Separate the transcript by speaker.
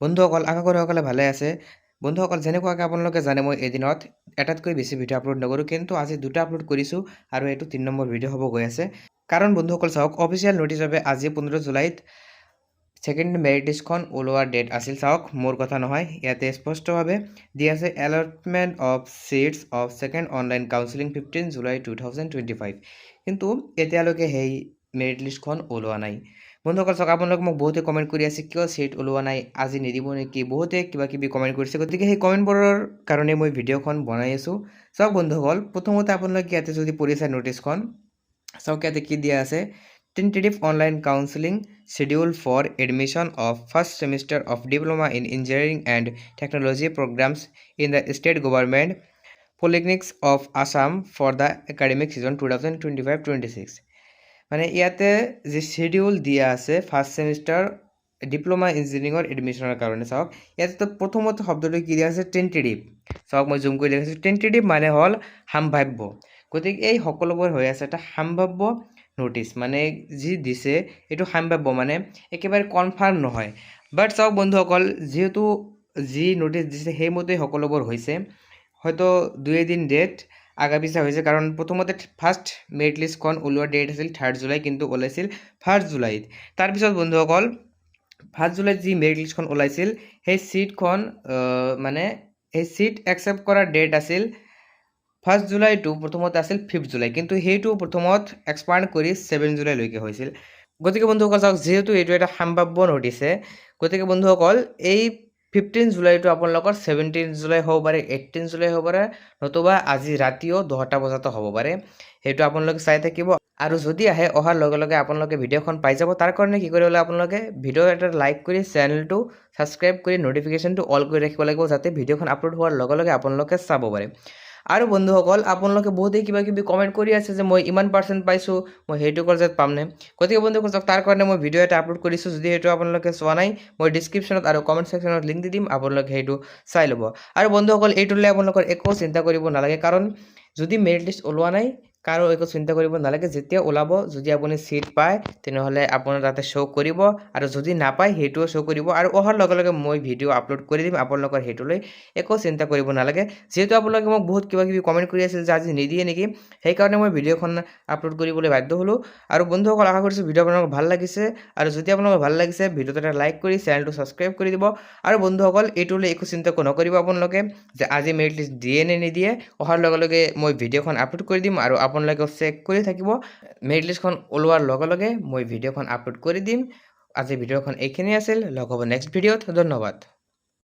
Speaker 1: বন্ধুসকল, আশা কৰোঁ সকলে ভালে আছে। বন্ধুসকল, যেনেকুৱাকৈ আপোনালোকে জানে, মই এদিনত এটাতকৈ বেছি ভিডিঅ' আপলোড নকৰোঁ, কিন্তু আজি দুটা আপলোড কৰিছোঁ আৰু এইটো তিনি নম্বৰ ভিডিঅ' হ'ব গৈ আছে। কাৰণ বন্ধুসকল, চাওক অফিচিয়েল ন'টিছ বাবে আজি পোন্ধৰ জুলাইত ছেকেণ্ড মেৰিট লিষ্টখন ওলোৱাৰ ডেট আছিল। চাওক, মোৰ কথা নহয়, ইয়াতে স্পষ্টভাৱে দি আছে allotment of seats of second online counselling fifteen July two thousand twenty five কিন্তু এতিয়ালৈকে সেই মেৰিট লিষ্টখন ওলোৱা নাই। বন্ধুসকল, চাওক আপোনালোকে মোক বহুতে কমেণ্ট কৰি আছে, কিয় চিট ওলোৱা নাই, আজি নিদিব নেকি? বহুতে কিবা কিবি কমেণ্ট কৰিছে, গতিকে সেই কমেণ্টবোৰৰ কাৰণে মই ভিডিঅ'খন বনাই আছোঁ। চাওক বন্ধুসকল, প্ৰথমতে আপোনালোকে ইয়াতে যদি পঢ়ি চাই ন'টিছখন চাওক ইয়াতে কি দিয়া আছে। Tentative online counselling schedule for admission of first semester of diploma in engineering and technology programs in the state government polytechnics of assam for the academic season 2025-26 মানে ইয়াতে যি শ্বেডিউল দিয়া আছে ফাৰ্ষ্ট ছেমিষ্টাৰ ডিপ্ল'মা ইঞ্জিনিয়াৰিঙৰ এডমিশ্যনৰ কাৰণে, চাওক। ইয়াতে প্ৰথমতে শব্দটো কি দিয়া আছে? টেণ্টেটিভ চাওক, মই জুম কৰি দেখাইছোঁ। টেণ্টেটিভ মানে হ'ল সাম্ভাৱ্য গতিকে এই সকলোবোৰ হৈ আছে এটা সাম্ভাৱ্য ন'টিছ মানে যি দিছে, এইটো সাম্ভাৱ্য মানে একেবাৰে কনফাৰ্ম নহয়। বাট চাওক বন্ধুসকল, যিহেতু যি ন'টিছ দিছে সেইমতে সকলোবোৰ হৈছে। হয়তো দুই এদিন ডেট আগা পিছা হৈছে কাৰণ প্ৰথমতে ফাৰ্ষ্ট মেৰিট লিষ্টখন ওলোৱাৰ ডেট আছিল থাৰ্ড জুলাই, কিন্তু ওলাইছিল ফাৰ্ষ্ট জুলাইত তাৰপিছত বন্ধুসকল ফাৰ্ষ্ট জুলাইত যি মেৰিট লিষ্টখন ওলাইছিল, সেই ছিটখন মানে সেই ছিট একচেপ্ট কৰাৰ ডেট আছিল ফাৰ্ষ্ট জুলাইটো, প্ৰথমতে আছিল ফিফ্থ জুলাই। কিন্তু সেইটো প্ৰথমত এক্সপাণ্ড কৰি ছেভেন জুলাইলৈকে হৈছিল। গতিকে বন্ধুসকল চাওক, যিহেতু এইটো এটা সাম্ভাৱ্য নটিছে গতিকে বন্ধুসকল, এই ফিফটিন জুলাইটো আপোনালোকৰ ছেভেণ্টিন জুলাই হ'ব পাৰে এইটিন জুলাই হ'ব পাৰে, নতুবা আজি ৰাতিও দহটা বজাতো হ'ব পাৰে। সেইটো আপোনালোকে চাই থাকিব। আৰু যদি আহে, অহাৰ লগে লগে আপোনালোকে ভিডিঅ'খন পাই যাব। তাৰ কাৰণে কি কৰিব লাগে আপোনালোকে, ভিডিঅ' এটা লাইক কৰি চেনেলটো ছাবস্ক্ৰাইব কৰি ন'টিফিকেশ্যনটো অল কৰি ৰাখিব লাগিব, যাতে ভিডিঅ'খন আপলোড হোৱাৰ লগে লগে আপোনালোকে চাব পাৰে। আৰু বন্ধুসকল, আপোনালোকে বহুতেই কিবা কিবি কমেণ্ট কৰি আছে যে মই ইমান পাৰ্চেণ্ট পাইছোঁ, মই সেইটো কলেজত পামনে গতিকে বন্ধুসকল চাওক তাৰ কাৰণে মই ভিডিঅ' এটা আপলোড কৰিছোঁ, যদি সেইটো আপোনালোকে চোৱা নাই, মই ডিছক্ৰিপশ্যনত আৰু কমেণ্ট ছেকশ্যনত লিংক দি দিম, আপোনালোকে সেইটো চাই ল'ব। আৰু বন্ধুসকল, এইটোলৈ আপোনালোকৰ একো চিন্তা কৰিব নালাগে, কাৰণ যদি মেৰিট লিষ্ট ওলোৱা নাই কাৰো একো চিন্তা কৰিব নালাগে। যেতিয়া ওলাব, যদি আপুনি ছিট পায়, তেনেহ'লে আপোনাৰ তাতে শ্ব' কৰিব আৰু যদি নাপায়, সেইটোও শ্ব' কৰিব আৰু অহাৰ লগে লগে মই ভিডিঅ' আপলোড কৰি দিম, আপোনালোকৰ সেইটোলৈ একো চিন্তা কৰিব নালাগে। যিহেতু আপোনালোকে মোক বহুত কিবা কিবি কমেণ্ট কৰি আছিল যে আজি নিদিয়ে নেকি, সেইকাৰণে মই ভিডিঅ'খন আপলোড কৰিবলৈ বাধ্য হ'লোঁ। আৰু বন্ধুসকল, আশা কৰিছোঁ ভিডিঅ' আপোনালোকক ভালো লাগিছে। আৰু যদি আপোনালোকৰ ভালো লাগিছে ভিডিঅ'টো এটা লাইক কৰি চেনেলটো ছাবস্ক্ৰাইব কৰি দিব। আৰু বন্ধুসকল, এইটোলৈ একো চিন্তা নকৰিব আপোনালোকে যে আজি মেৰিট লিষ্ট দিয়ে নে নিদিয়ে। অহাৰ লগে লগে মই ভিডিঅ'খন আপলোড কৰি দিম আৰু আপোনালোকেও চেক কৰি থাকিব। মেৰিট লিষ্টখন ওলোৱাৰ লগে লগে মই ভিডিঅ'খন আপলোড কৰি দিম। আজি ভিডিঅ'খন এইখিনিয়ে আছিল। লগ হ'ব নেক্সট ভিডিঅ'ত। ধন্যবাদ।